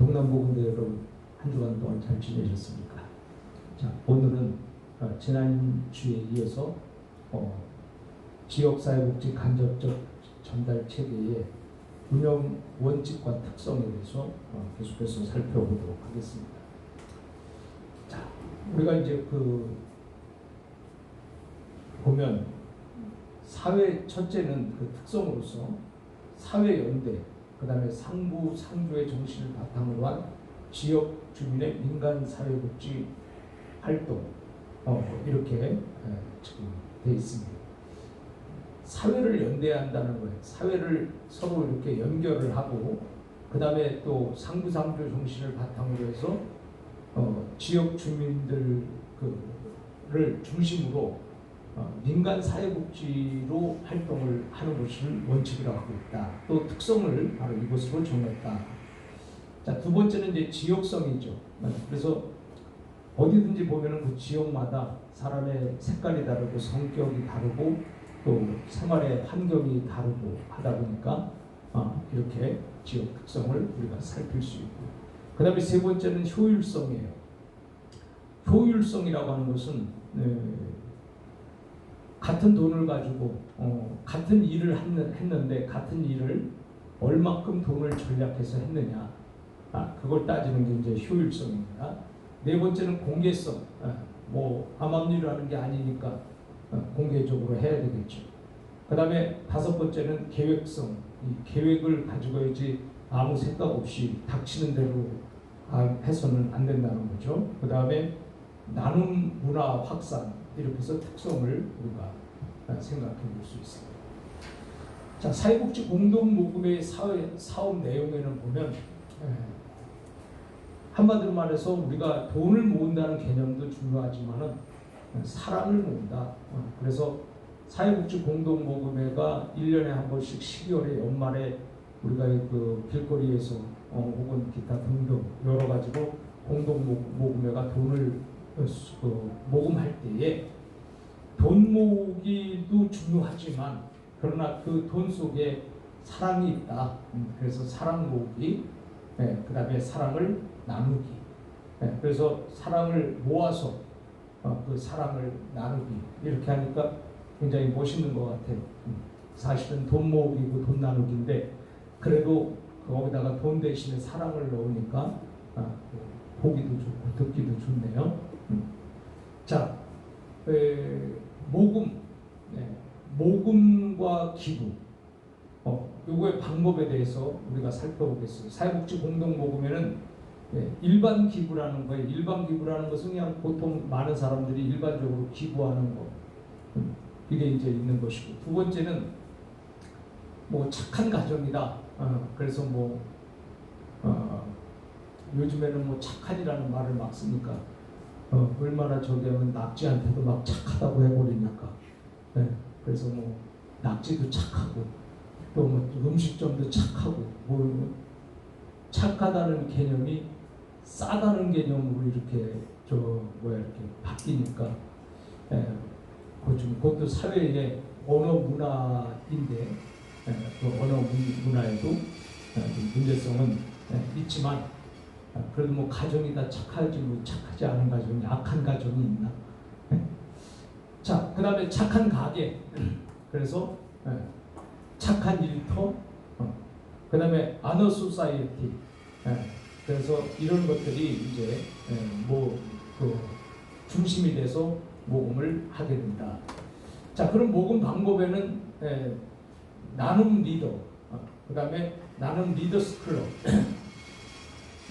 동남부군대 여러분 한 주간 동안 잘 지내셨습니까? 자 오늘은 어, 지난 주에 이어서 어, 지역사회복지 간접적 전달 체계의 운영 원칙과 특성에 대해서 어, 계속해서 살펴보도록 하겠습니다. 자 우리가 이제 그 보면 사회 첫째는 그 특성으로서 사회 연대, 그 다음에 상부 상조의 정신을 바탕으로 한 지역 주민의 민간 사회복지 활동 어, 이렇게 에, 지금 돼 있습니다. 사회를 연대한다는 거예요. 사회를 서로 이렇게 연결을 하고 그 다음에 또 상부 상조 정신을 바탕으로 해서 어, 지역 주민들 그를 중심으로 어, 민간 사회복지로 활동을 하는 것을 원칙이라고 하고 있다. 또 특성을 바로 이것으로 정했다. 자, 두 번째는 이제 지역성이죠. 그래서 어디든지 보면은 그 지역마다 사람의 색깔이 다르고 성격이 다르고 또 생활의 환경이 다르고 하다 보니까 어, 이렇게 지역 특성을 우리가 살필 수 있고 그 다음에 세 번째는 효율성이에요. 효율성이라고 하는 것은 네, 같은 돈을 가지고 어, 같은 일을 했는- 했는데 같은 일을 얼마큼 돈을 절약해서 했느냐 아, 그걸 따지는 게 이제 효율성입니다. 네 번째는 공개성 아, 뭐 암암리를 하는 게 아니니까 어, 공개적으로 해야 되겠죠. 그 다음에 다섯 번째는 계획성 이 계획을 가지고야지 아무 생각 없이 닥치는 대로 아, 해서는 안 된다는 거죠. 그 다음에 나눔 문화 확산 해서 특성을 우리가 생각해 볼 수 있습니다. 자, 사회복지 공동 모금의 사회, 사업 내용에는 보면 에, 한마디로 말해서 우리가 돈을 모은다는 개념도 중요하지만은 사랑을 모은다. 어, 그래서 사회복지 공동 모금회가 1년에 한 번씩 12월에 연말에 우리가 그 길거리에서 어, 혹은 기타 등등 여러 가지로 공동 모- 모금회가 돈을 그 모금할 때에 돈 모으기도 중요하지만 그러나 그 돈 속에 사랑이 있다. 음, 그래서 사랑 모으기, 그 다음에 사랑을 나누기. 예, 그래서 사랑을 모아서 어, 그 사랑을 나누기 이렇게 하니까 굉장히 멋있는 것 같아요. 음, 사실은 돈 모으기고 돈 나누기인데 그래도 거기다가 돈 대신에 사랑을 넣으니까 아, 그 보기도 좋고 듣기도 좋네요. 음. 자, 에, 모금, 네, 모금과 기부, 어, 요거의 방법에 대해서 우리가 살펴보겠습니다. 사회복지 공동 모금에는 예, 일반 기부라는 거예요. 일반 기부라는 것은 그냥 보통 많은 사람들이 일반적으로 기부하는 거. 음, 이게 이제 있는 것이고 두 번째는 뭐 착한 가정이다. 어, 그래서 뭐 어, 요즘에는 뭐 착한이라는 말을 막 쓰니까 어, 얼마나 저기 하면 낙지한테도 막 착하다고 해버리니까. 네, 그래서 뭐 낙지도 착하고 또 뭐 음식점도 착하고 뭐 착하다는 개념이 싸다는 개념으로 이렇게 저 뭐야 이렇게 바뀌니까. 예, 그좀 그것도 사회의 언어 문화인데 예, 그 언어 문- 문화에도 예, 좀 문제성은 예, 있지만 아, 그래도 뭐 가정이 다 착하지 뭐 착하지 않은 가정이 악한 가정이 있나? 예. 자, 그 다음에 착한 가게. 그래서 예, 착한 일터. 어. 그 다음에 아너 소사이어티. 예, 그래서 이런 것들이 이제 예, 뭐그 중심이 돼서 모금을 하게 된다. 자, 그럼 모금 방법에는 예, 나눔 리더. 어, 그 다음에 나눔 리더스 클럽.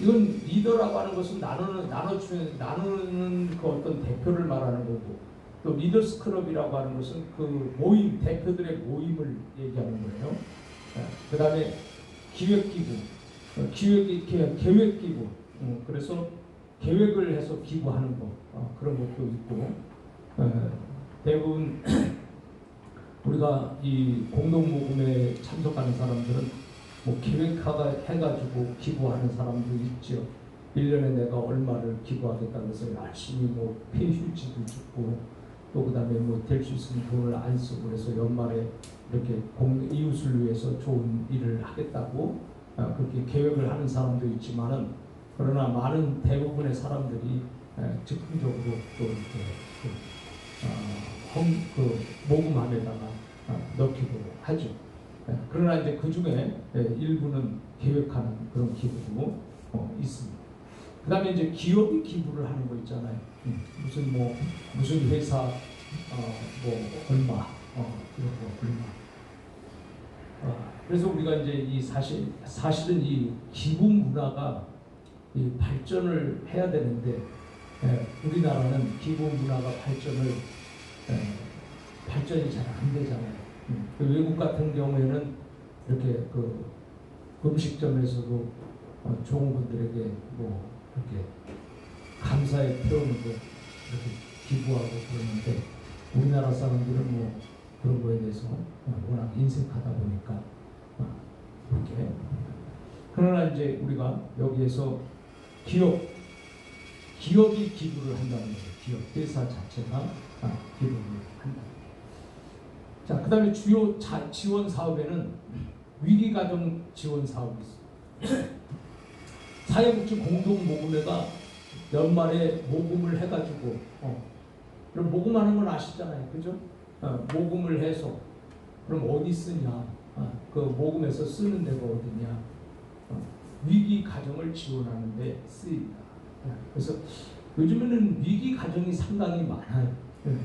이건 리더라고 하는 것은 나누는 나눠주는 나누는 그 어떤 대표를 말하는 거고 또 리더스 클럽이라고 하는 것은 그 모임 대표들의 모임을 얘기하는 거예요. 그 다음에 기획기구, 어, 기획 계- 계획기구. 어, 그래서 계획을 해서 기부하는 거 어, 그런 것도 있고 어, 대부분 우리가 이 공동 모금에 참석하는 사람들은 뭐 기획하가 해가지고 기부하는 사람도 있죠. 1년에 내가 얼마를 기부하겠다고 해서 열심히 뭐 폐휴지도 주고 또 그다음에 뭐 될 수 있으면 돈을 안 쓰고 그래서 연말에 이렇게 공, 이웃을 위해서 좋은 일을 하겠다고 어, 그렇게 계획을 하는 사람도 있지만은 그러나 많은 대부분의 사람들이 에, 즉흥적으로 또 이렇게 그, 어, 험, 그 모금함에다가 어, 넣기도 하죠. 예, 그러나 이제 그 중에 예, 일부는 계획하는 그런 기부도 어, 있습니다. 그 다음에 이제 기업이 기부를 하는 거 있잖아요. 음, 무슨 뭐, 무슨 회사, 어, 뭐, 얼마, 어, 그런 거, 얼마. 어, 그래서 우리가 이제 이 사실, 사실은 이 기부 문화가 이 발전을 해야 되는데, 예, 우리나라는 기부 문화가 발전을, 예, 발전이 잘 안 되잖아요. 음, 그 외국 같은 경우에는 이렇게 그 음식점에서도 어, 종업원들에게 뭐 이렇게 감사의 표현으로 이렇게 기부하고 그러는데 우리나라 사람들은 뭐 그런 거에 대해서 어, 워낙 인색하다 보니까 어, 그렇게 그러나 이제 우리가 여기에서 기업 기업이 기부를 한다는 거예요. 기업 회사 자체가 아, 기부를 한다. 자, 그 다음에 주요 자, 지원 사업에는 위기 가정 지원 사업이 있어요. 사회복지 공동 모금회가 연말에 모금을 해가지고 어, 그럼 모금하는 건 아시잖아요, 그죠? 어, 모금을 해서 그럼 어디 쓰냐? 어, 그 모금해서 쓰는 데가 어디냐? 어, 위기 가정을 지원하는 데 쓰입니다. 어, 그래서 요즘에는 위기 가정이 상당히 많아요. 예.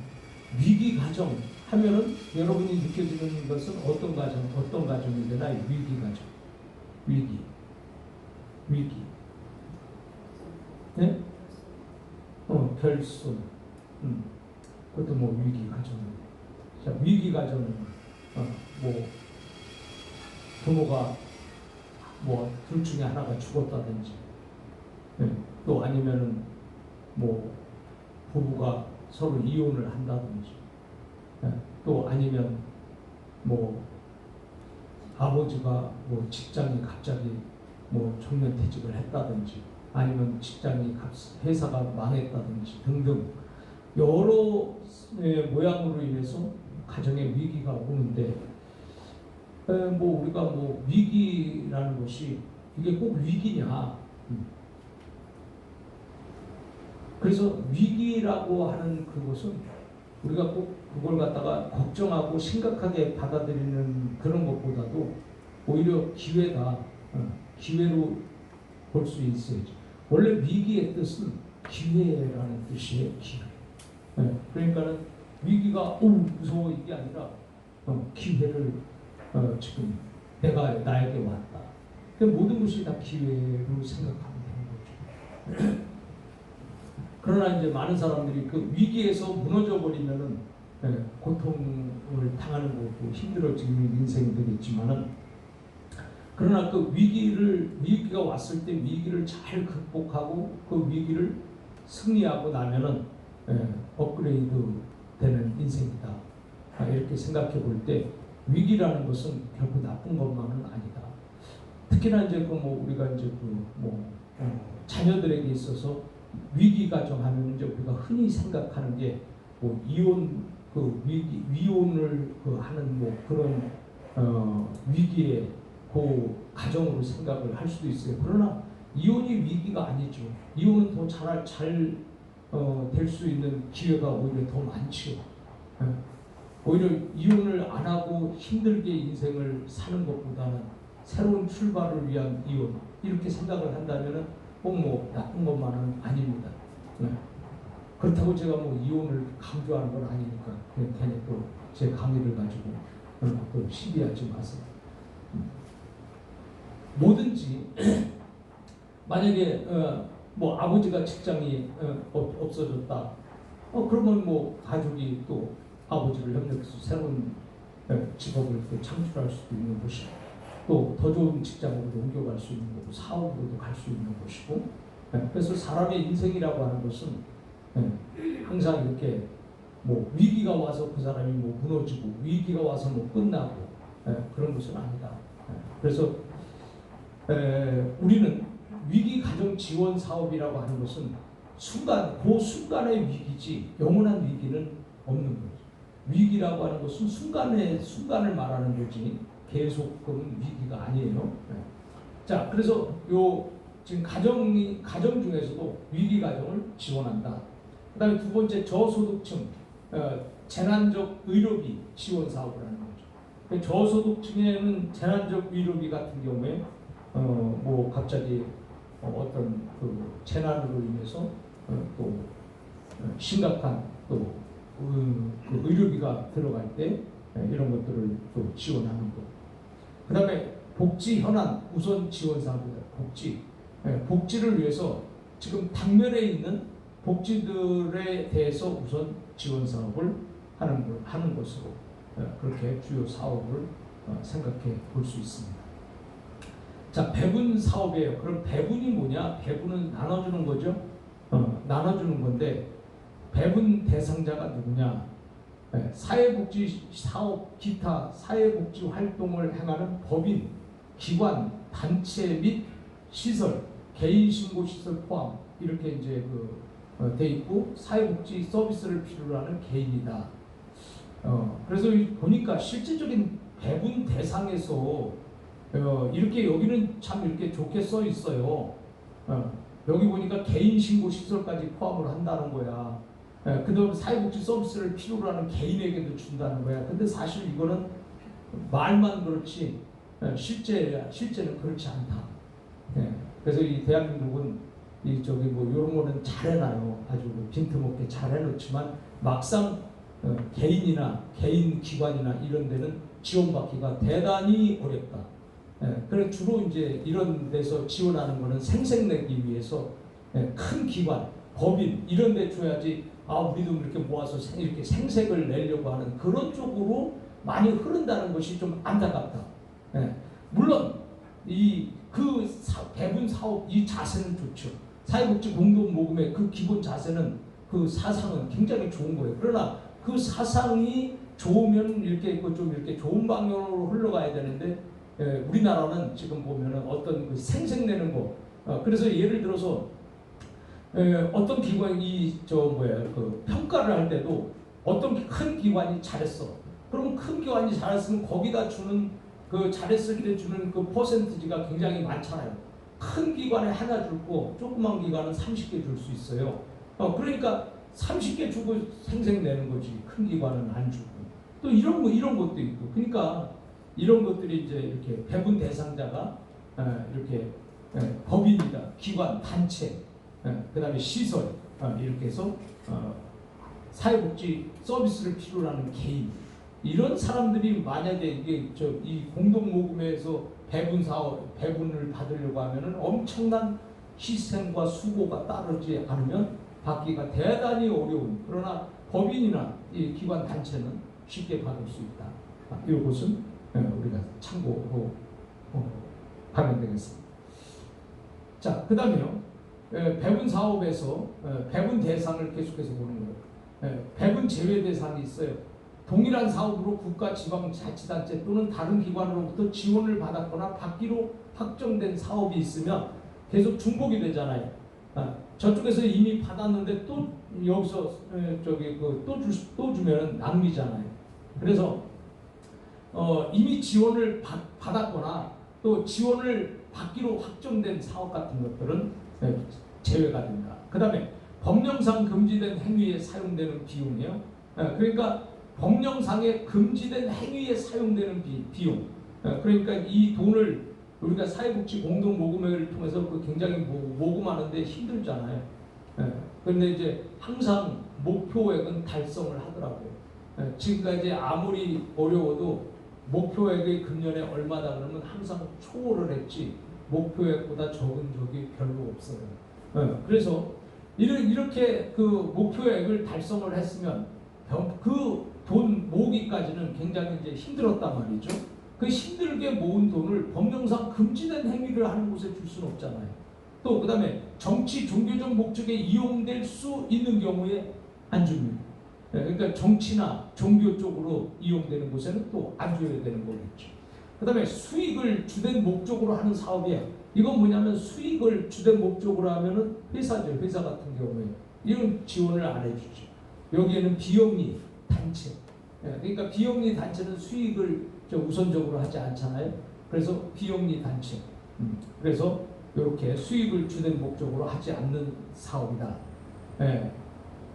위기 가정 하면은 여러분이 느껴지는 것은 어떤 가정, 어떤 가정이 되나 위기 가정, 위기, 위기, 네? 어 결손, 음, 그것도 뭐 위기 가정인데, 자 위기 가정은 어 뭐 부모가 뭐 둘 중에 하나가 죽었다든지, 네. 또 아니면은 뭐 부부가 서로 이혼을 한다든지. 예, 또 아니면 뭐 아버지가 뭐 직장이 갑자기 뭐 정년 퇴직을 했다든지 아니면 직장이 갑- 회사가 망했다든지 등등 여러 예, 모양으로 인해서 가정에 위기가 오는데 에, 뭐 우리가 뭐 위기라는 것이 이게 꼭 위기냐 음. 그래서 위기라고 하는 그것은 우리가 꼭 그걸 갖다가 걱정하고 심각하게 받아들이는 그런 것보다도 오히려 기회다 어, 기회로 볼 수 있어야죠. 원래 위기의 뜻은 기회라는 뜻이에요. 기회. 예, 그러니까는 위기가 오 무서워 이게 아니라 어, 기회를 어, 지금 내가 나에게 왔다. 그 모든 것이 다 기회로 생각하면 되는 거죠. 그러나 이제 많은 사람들이 그 위기에서 무너져 버리면은 예, 고통을 당하는 거고 힘들어지는 인생들이 있지만은 그러나 그 위기를 위기가 왔을 때 위기를 잘 극복하고 그 위기를 승리하고 나면은 예, 업그레이드 되는 인생이다. 아, 이렇게 생각해 볼 때 위기라는 것은 결코 나쁜 것만은 아니다. 특히나 이제 그 뭐 우리가 이제 그뭐 어, 자녀들에게 있어서 위기 가정 하면 이제 우리가 흔히 생각하는 게 뭐 이혼 그 위기 위혼을 그 하는 뭐 그런 어 위기의 그 가정으로 생각을 할 수도 있어요. 그러나 이혼이 위기가 아니죠. 이혼은 더 잘 잘 어, 될 수 있는 기회가 오히려 더 많지요. 예. 오히려 이혼을 안 하고 힘들게 인생을 사는 것보다는 새로운 출발을 위한 이혼 이렇게 생각을 한다면은 꼭 뭐 나쁜 것만은 아닙니다. 네. 그렇다고 제가 뭐 이혼을 강조하는 건 아니니까 그냥 괜히 또 제 강의를 가지고 어, 또 시비하지 마세요. 음. 뭐든지 만약에 어, 뭐 아버지가 직장이 어, 없- 없어졌다. 어 그러면 뭐 가족이 또 아버지를 협력해서 새로운 어, 직업을 또 창출할 수도 있는 것이고 또 더 좋은 직장으로 옮겨갈 수 있는 거고 사업으로도 갈 수 있는 것이고 예, 그래서 사람의 인생이라고 하는 것은 예, 항상 이렇게 뭐 위기가 와서 그 사람이 뭐 무너지고 위기가 와서 뭐 끝나고 예, 그런 것은 아니다. 예, 그래서 에, 우리는 위기 가정 지원 사업이라고 하는 것은 순간 그 순간의 위기지 영원한 위기는 없는 거죠. 위기라고 하는 것은 순간의 순간을 말하는 거지 계속 그런 위기가 아니에요. 네. 자, 그래서 요 지금 가정이 가정 중에서도 위기 가정을 지원한다. 그 다음에 두 번째 저소득층 어, 재난적 의료비 지원 사업을 하는 거죠. 그 저소득층에는 재난적 의료비 같은 경우에 어, 뭐 갑자기 어, 어떤 그 재난으로 인해서 어, 또 어, 심각한 또 음, 그 의료비가 들어갈 때 예, 이런 것들을 또 지원하는 것. 그다음에 복지 현안 우선 지원 사업입니다. 복지 예, 복지를 위해서 지금 당면에 있는 복지들에 대해서 우선 지원 사업을 하는 걸 하는 것으로 예, 그렇게 주요 사업을 어, 생각해 볼 수 있습니다. 자 배분 사업이에요. 그럼 배분이 뭐냐? 배분은 나눠주는 거죠. 어, 나눠주는 건데 배분 대상자가 누구냐? 네, 사회복지 사업 기타 사회복지 활동을 행하는 법인, 기관, 단체 및 시설, 개인 신고 시설 포함 이렇게 이제 그 돼 있고 사회복지 서비스를 필요로 하는 개인이다. 어, 그래서 이 보니까 실질적인 배분 대상에서 어, 이렇게 여기는 참 이렇게 좋게 써 있어요. 어, 여기 보니까 개인 신고 시설까지 포함을 한다는 거야. 예, 그다음 사회복지 서비스를 필요로 하는 개인에게도 준다는 거야. 근데 사실 이거는 말만 그렇지 예, 실제 실제는 그렇지 않다. 예, 그래서 이 대한민국은 이 저기 뭐 이런 거는 잘 해놔요. 아주 그 빈틈없게 잘 해놓지만 막상 어, 개인이나 개인 기관이나 이런 데는 지원받기가 대단히 어렵다. 예, 그래 주로 이제 이런 데서 지원하는 거는 생색내기 위해서 예, 큰 기관, 법인 이런 데 줘야지 아 우리도 이렇게 모아서 생- 이렇게 생색을 내려고 하는 그런 쪽으로 많이 흐른다는 것이 좀 안타깝다. 예. 물론 이그 배분 사업 이 자세는 좋죠. 사회복지 공동 모금의 그 기본 자세는 그 사상은 굉장히 좋은 거예요. 그러나 그 사상이 좋으면 이렇게 그좀 이렇게 좋은 방향으로 흘러가야 되는데 예, 우리나라는 지금 보면은 어떤 그 생색내는 거. 어, 그래서 예를 들어서 에, 어떤 기관이 저 뭐야 그 평가를 할 때도 어떤 큰 기관이 잘했어. 그러면 큰 기관이 잘했으면 거기다 주는 그 잘했을 때 주는 그 퍼센티지가 굉장히 많잖아요. 큰 기관에 하나 줄고 조그만 기관은 30개 줄 수 있어요. 어, 그러니까 30개 주고 생색 내는 거지. 큰 기관은 안 주고. 또 이런 거 이런 것도 있고. 그러니까 이런 것들이 이제 이렇게 배분 대상자가 에, 이렇게 에, 법인이다, 기관, 단체, 그 다음에 시설 어, 이렇게 해서 어, 사회복지 서비스를 필요로 하는 개인 이런 사람들이 만약에 이게 저 이 공동 모금에서 배분 사업 배분을 받으려고 하면은 엄청난 희생과 수고가 따르지 않으면 받기가 대단히 어려운 그러나 법인이나 이 기관 단체는 쉽게 받을 수 있다. 아, 이것은 어, 우리가 참고로 어, 하면 되겠습니다. 자, 그 다음에요. 에, 배분 사업에서 에, 배분 대상을 계속해서 보는 거예요. 에, 배분 제외 대상이 있어요. 동일한 사업으로 국가 지방 자치단체 또는 다른 기관으로부터 지원을 받았거나 받기로 확정된 사업이 있으면 계속 중복이 되잖아요. 아, 저쪽에서 이미 받았는데 또 여기서 에, 저기 그또또 주면 낭비잖아요. 그래서 어, 이미 지원을 받, 받았거나 또 지원을 받기로 확정된 사업 같은 것들은 네, 제외가 된다. 그 다음에 법령상 금지된 행위에 사용되는 비용이요. 예, 그러니까 법령상에 금지된 행위에 사용되는 비, 비용. 예, 그러니까 이 돈을 우리가 사회복지 공동 모금회를 통해서 그 굉장히 모, 모금하는데 힘들잖아요. 예, 그런데 이제 항상 목표액은 달성을 하더라고요. 예, 지금까지 아무리 어려워도 목표액의 금년에 얼마다 그러면 항상 초월을 했지 목표액보다 적은 적이 별로 없어요. 예, 그래서 이렇게 그 목표액을 달성을 했으면 그 돈 모으기까지는 굉장히 이제 힘들었단 말이죠. 그 힘들게 모은 돈을 법령상 금지된 행위를 하는 곳에 줄 수는 없잖아요. 또 그다음에 정치 종교적 목적에 이용될 수 있는 경우에 안 줍니다. 예, 그러니까 정치나 종교 쪽으로 이용되는 곳에는 또 안 줘야 되는 거겠죠. 그다음에 수익을 주된 목적으로 하는 사업이에요. 이건 뭐냐면 수익을 주된 목적으로 하면은 회사죠. 회사 같은 경우에 이런 지원을 안 해주죠. 여기에는 비영리 단체. 예, 그러니까 비영리 단체는 수익을 저 우선적으로 하지 않잖아요. 그래서 비영리 단체. 음, 그래서 이렇게 수익을 주는 목적으로 하지 않는 사업이다. 예.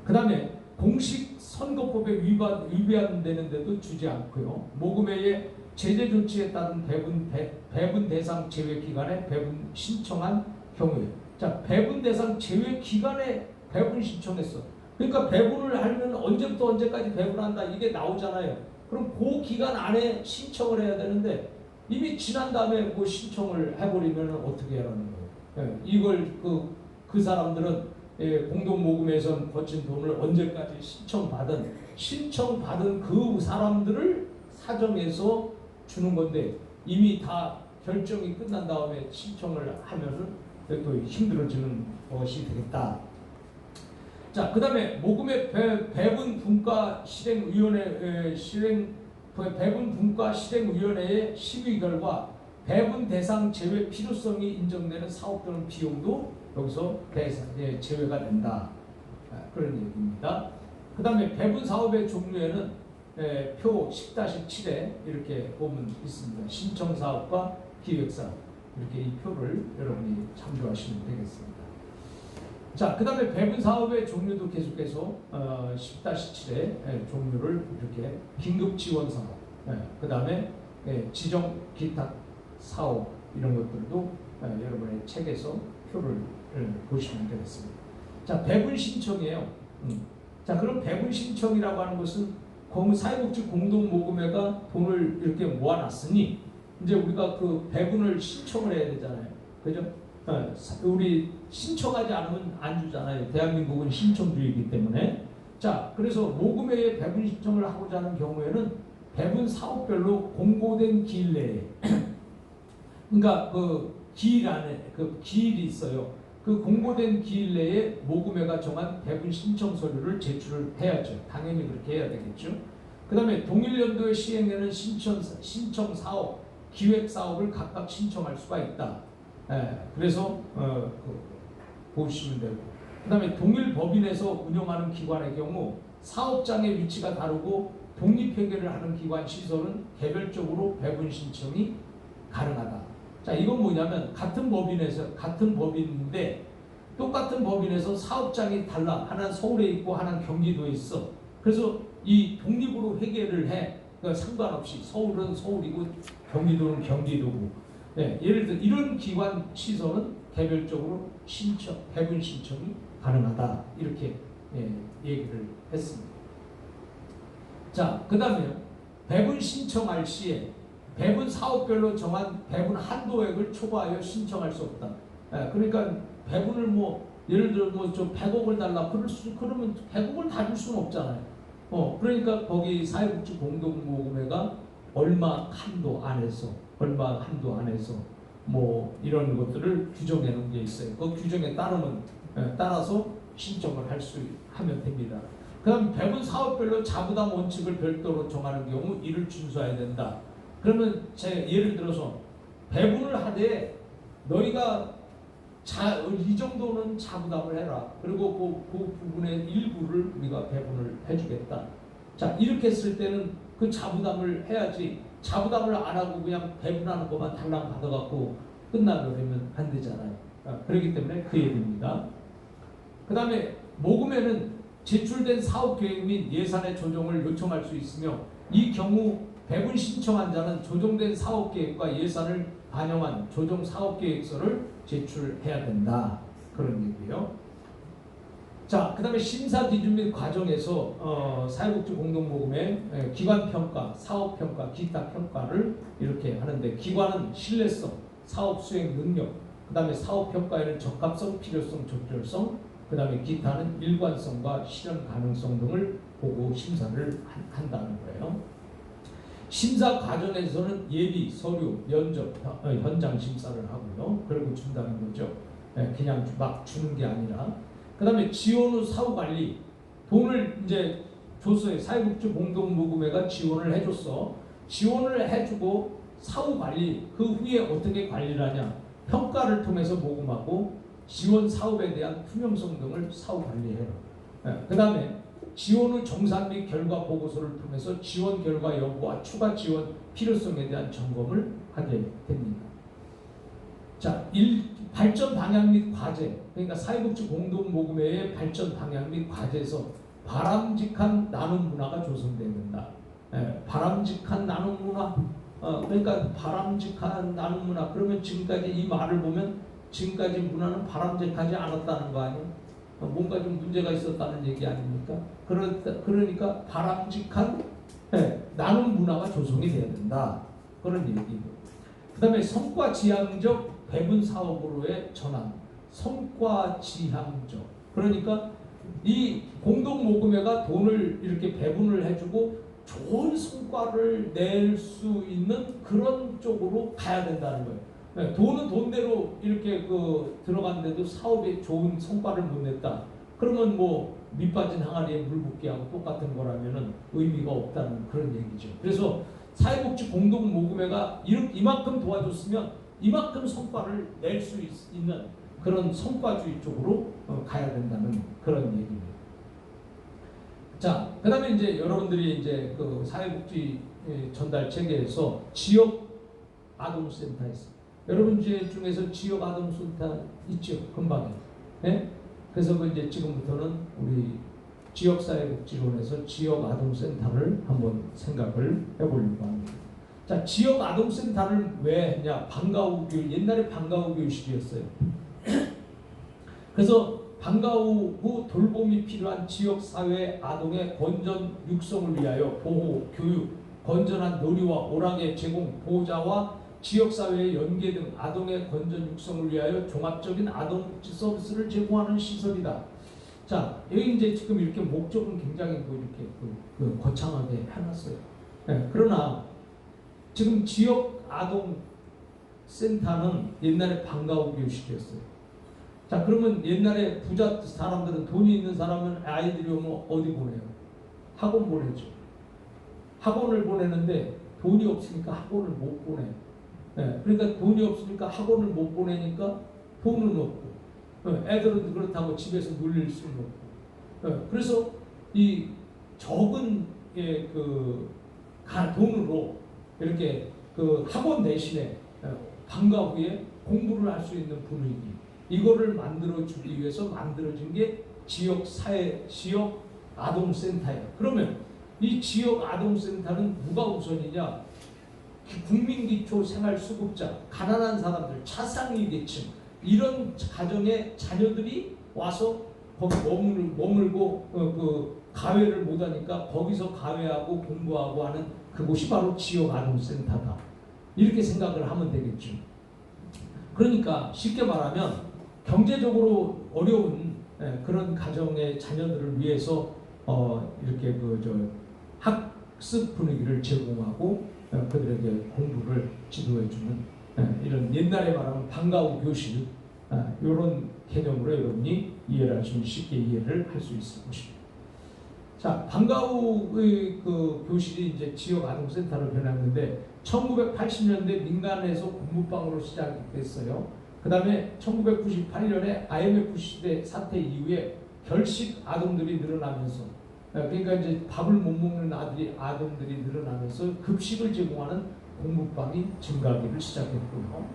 그 다음에 공식 선거법에 위반 위배되는데도 주지 않고요. 모금회의 제재 조치에 따른 배분 배, 배분 대상 제외 기간에 배분 신청한 경우에 자 배분 대상 제외 기간에 배분 신청했어. 그러니까 배분을 하면 언제부터 언제까지 배분한다 이게 나오잖아요. 그럼 그 기간 안에 신청을 해야 되는데 이미 지난 다음에 뭐 신청을 해버리면 어떻게 하라는 거예요. 예, 이걸 그, 그 사람들은 예, 공동모금에서 거친 돈을 언제까지 신청받은 신청받은 그 사람들을 사정해서 주는 건데 이미 다 결정이 끝난 다음에 신청을 하면은 또 힘들어지는 것이 되겠다. 자, 그다음에 모금의 배, 배분 분과 실행 위원회 에, 실행 배분 분과 실행 위원회의 심의 결과 배분 대상 제외 필요성이 인정되는 사업 또는 비용도 여기서 대상 예, 제외가 된다. 아, 그런 얘기입니다. 그 다음에 배분 사업의 종류에는 예, 표 10-7에 이렇게 보면 있습니다. 신청 사업과 기획 사업 이렇게 이 표를 여러분이 참조하시면 되겠습니다. 자, 그 다음에 배분 사업의 종류도 계속해서 어, 10-7의 예, 종류를 이렇게 긴급 지원 사업, 예, 그 다음에 예, 지정 기타 사업 이런 것들도 예, 여러분의 책에서 표를 예, 보시면 되겠습니다. 자, 배분 신청이에요. 음. 자, 그럼 배분 신청이라고 하는 것은 공- 사회복지 공동모금회가 돈을 이렇게 모아놨으니 이제 우리가 그 배분을 신청을 해야 되잖아요. 그죠? 어, 사- 우리 신청하지 않으면 안 주잖아요. 대한민국은 신청주의이기 때문에. 자, 그래서 모금회에 배분 신청을 하고자 하는 경우에는 배분 사업별로 공고된 기일 내에 그러니까 그 기일 안에 그 기일이 있어요. 그 공고된 기일 내에 모금회가 정한 배분 신청 서류를 제출을 해야죠. 당연히 그렇게 해야 되겠죠. 그 다음에 동일 연도에 시행되는 신청 신청 사업, 기획 사업을 각각 신청할 수가 있다. 예, 그래서 어, 그, 보시면 되고. 그 다음에 동일 법인에서 운영하는 기관의 경우 사업장의 위치가 다르고 독립회계를 하는 기관 시설은 개별적으로 배분 신청이 가능하다. 자, 이건 뭐냐면 같은 법인에서 같은 법인인데 똑같은 법인에서 사업장이 달라. 하나는 서울에 있고 하나는 경기도에 있어. 그래서 이 독립으로 회계를 해. 그러니까 상관없이 서울은 서울이고 경기도는 경기도고. 예, 예를 들어 이런 기관 시설은 개별적으로 신청, 배분 신청이 가능하다. 이렇게 예, 얘기를 했습니다. 자, 그 다음에 배분 신청할 시에 배분 사업별로 정한 배분 한도액을 초과하여 신청할 수 없다. 예, 그러니까 배분을 뭐 예를 들어 뭐좀 100억을 달라 그럴 수 그러면 100억을 다 줄 수는 없잖아요. 어 그러니까 거기 사회복지 공동모금회가 얼마 한도 안에서 얼마 한도 안에서 뭐 이런 것들을 규정해 놓은 게 있어요. 그 규정에 따르면 예, 따라서 신청을 할 수 하면 됩니다. 그다음 배분 사업별로 자부담 원칙을 별도로 정하는 경우 이를 준수해야 된다. 그러면 제 예를 들어서 배분을 하되 너희가 자, 이 정도는 자부담을 해라. 그리고 그, 그 부분의 일부를 우리가 배분을 해주겠다. 자, 이렇게 했을 때는 그 자부담을 해야지. 자부담을 안 하고 그냥 배분하는 것만 달랑 받아갖고 끝나버리면 안 되잖아요. 아, 그렇기 때문에 그 얘기입니다. 그 다음에 모금에는 제출된 사업 계획 및 예산의 조정을 요청할 수 있으며 이 경우 배분 신청한 자는 조정된 사업 계획과 예산을 반영한 조정 사업 계획서를 제출해야 된다. 그런 얘기예요. 자, 그 다음에 심사 기준 및 과정에서 어, 사회복지 공동모금의 에, 기관 평가, 사업 평가, 기타 평가를 이렇게 하는데 기관은 신뢰성, 사업 수행 능력, 그 다음에 사업 평가에는 적합성, 필요성, 적절성, 그 다음에 기타는 일관성과 실현 가능성 등을 보고 심사를 한- 한다는 거예요. 심사 과정에서는 예비, 서류, 면접, 현- 어, 현장 심사를 하고요. 그리고 준다는 거죠. 예, 그냥 막 주는 게 아니라. 그 다음에 지원 후 사후 관리. 돈을 이제 줬어요. 사회복지 공동모금회가 지원을 해줬어. 지원을 해주고 사후 관리, 그 후에 어떻게 관리를 하냐. 평가를 통해서 모금하고 지원 사업에 대한 투명성 등을 사후 관리해요. 그 다음에 지원 후 정산 및 결과 보고서를 통해서 지원 결과 여부와 추가 지원 필요성에 대한 점검을 하게 됩니다. 자, 일, 발전 방향 및 과제, 그러니까 사회복지 공동모금회의 발전 방향 및 과제에서 바람직한 나눔 문화가 조성돼야 된다. 예, 바람직한 나눔 문화, 어, 그러니까 바람직한 나눔 문화. 그러면 지금까지 이 말을 보면 지금까지 문화는 바람직하지 않았다는 거 아니에요? 어, 뭔가 좀 문제가 있었다는 얘기 아닙니까? 그러, 그러니까 바람직한 예, 나눔 문화가 조성이 돼야 된다. 그런 얘기고. 그 다음에 성과 지향적 배분 사업으로의 전환. 성과 지향적. 그러니까 이 공동 모금회가 돈을 이렇게 배분을 해주고 좋은 성과를 낼 수 있는 그런 쪽으로 가야 된다는 거예요. 네, 돈은 돈대로 이렇게 그 들어갔는데도 사업에 좋은 성과를 못 냈다. 그러면 뭐 밑빠진 항아리에 물 붓기하고 똑같은 거라면은 의미가 없다는 그런 얘기죠. 그래서 사회복지 공동 모금회가 이- 이만큼 도와줬으면 이만큼 성과를 낼 수 있는 그런 성과주의 쪽으로 어, 가야 된다는 그런 얘기입니다. 자, 그 다음에 이제 여러분들이 이제 그 사회복지 예, 전달 체계에서 지역 아동센터 있습니다. 여러분 중- 중에서 지역 아동센터 있죠, 금방에. 예? 그래서 그 이제 지금부터는 우리 지역사회복지론에서 지역 아동센터를 한번 생각을 해보려고 합니다. 자, 지역 아동센터를 왜 했냐? 방과후 교육, 옛날에 방과후 교육실이었어요. 그래서 방과후 후 돌봄이 필요한 지역 사회 아동의 건전 육성을 위하여 보호, 교육, 건전한 놀이와 오락의 제공, 보호자와 지역사회의 연계 등 아동의 건전 육성을 위하여 종합적인 아동복지 서비스를 제공하는 시설이다. 자, 여기 이제 지금 이렇게 목적은 굉장히 뭐 이렇게 그, 그 거창하게 해놨어요. 예, 그러나 지금 지역 아동 센터는 옛날에 방과후 교실이었어요. 자, 그러면 옛날에 부자 사람들은 돈이 있는 사람은 아이들이 오면 어디 보내요? 학원 보내죠. 학원을 보내는데 돈이 없으니까 학원을 못 보내. 예, 그러니까 돈이 없으니까 학원을 못 보내니까 돈은 없고 예, 애들은 그렇다고 집에서 놀릴 수는 없고 예, 그래서 이 적은 예, 그 가- 돈으로 이렇게 그 학원 대신에 예, 방과 후에 공부를 할 수 있는 분위기 이거를 만들어 주기 위해서 만들어진 게 지역 사회 지역 아동센터예요. 그러면 이 지역 아동센터는 누가 우선이냐? 국민기초 생활수급자, 가난한 사람들, 차상위 계층 이런 가정의 자녀들이 와서 거기 머물, 머물고 어, 그 가회를 못하니까 거기서 가회하고 공부하고 하는 그곳이 바로 지역 아동센터다. 이렇게 생각을 하면 되겠죠. 그러니까 쉽게 말하면 경제적으로 어려운 예, 그런 가정의 자녀들을 위해서 어, 이렇게 그 저 학습 분위기를 제공하고 어, 그들에게 공부를 지도해주는 예, 이런 옛날에 말하면 방과후 교실 이런 개념으로 여러분이 이해를 하시면 쉽게 이해를 할 수 있을 것입니다. 자, 방과후의 그 교실이 이제 지역 아동센터로 변했는데 1980년대 민간에서 공부방으로 시작됐어요. 그 다음에 1998년에 IMF 시대 사태 이후에 결식 아동들이 늘어나면서 어, 그러니까 이제 밥을 못 먹는 아들이 아동들이 늘어나면서 급식을 제공하는 공부방이 증가하기를 시작했고요.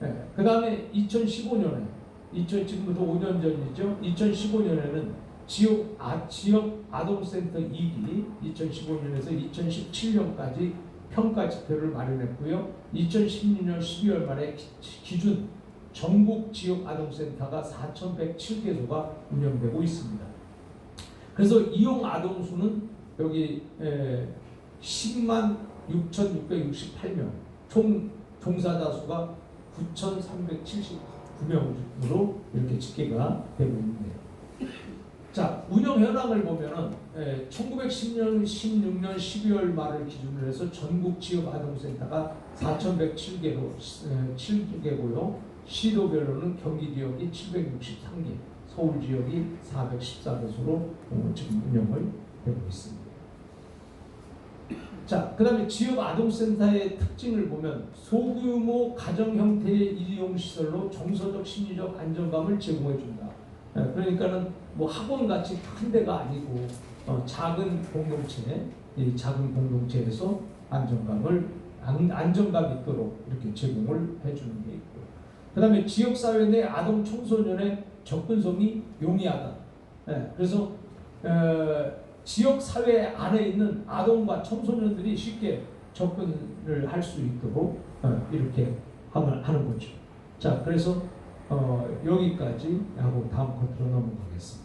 네. 그 다음에 2015년에 2000 지금부터 5년 전이죠. 2015년에는 지역 아 지역 아동센터 2기 2015년에서 2017년까지 평가 지표를 마련했고요. 2016년 12월 말에 기- 기준 전국 지역 아동센터가 4,107개소가 운영되고 있습니다. 그래서 이용 아동 수는 여기 에, 10만 6,668명, 총 종사자 수가 9,379명으로 이렇게 집계가 되고 있네요. 자, 운영 현황을 보면은 에, 1910년 16년 12월 말을 기준으로 해서 전국 지역 아동센터가 4,107개로 7개고요. 시도별로는 경기 지역이 763개, 서울 지역이 414개소로 어, 지금 운영을 되고 있습니다. 자, 그 다음에 지역 아동센터의 특징을 보면 소규모 가정 형태의 일용 시설로 정서적 심리적 안정감을 제공해 준다. 그러니까는 뭐 학원 같이 큰 데가 아니고 어, 작은 공동체, 이 작은 공동체에서 안정감을 안, 안정감 있도록 이렇게 제공을 해주는 게 있고. 그다음에 지역 사회 내 아동 청소년의 접근성이 용이하다. 예, 그래서 어, 지역 사회 안에 있는 아동과 청소년들이 쉽게 접근을 할 수 있도록 어, 이렇게 하는 거죠. 자, 그래서 어, 여기까지 하고 다음 코트로 넘어가겠습니다.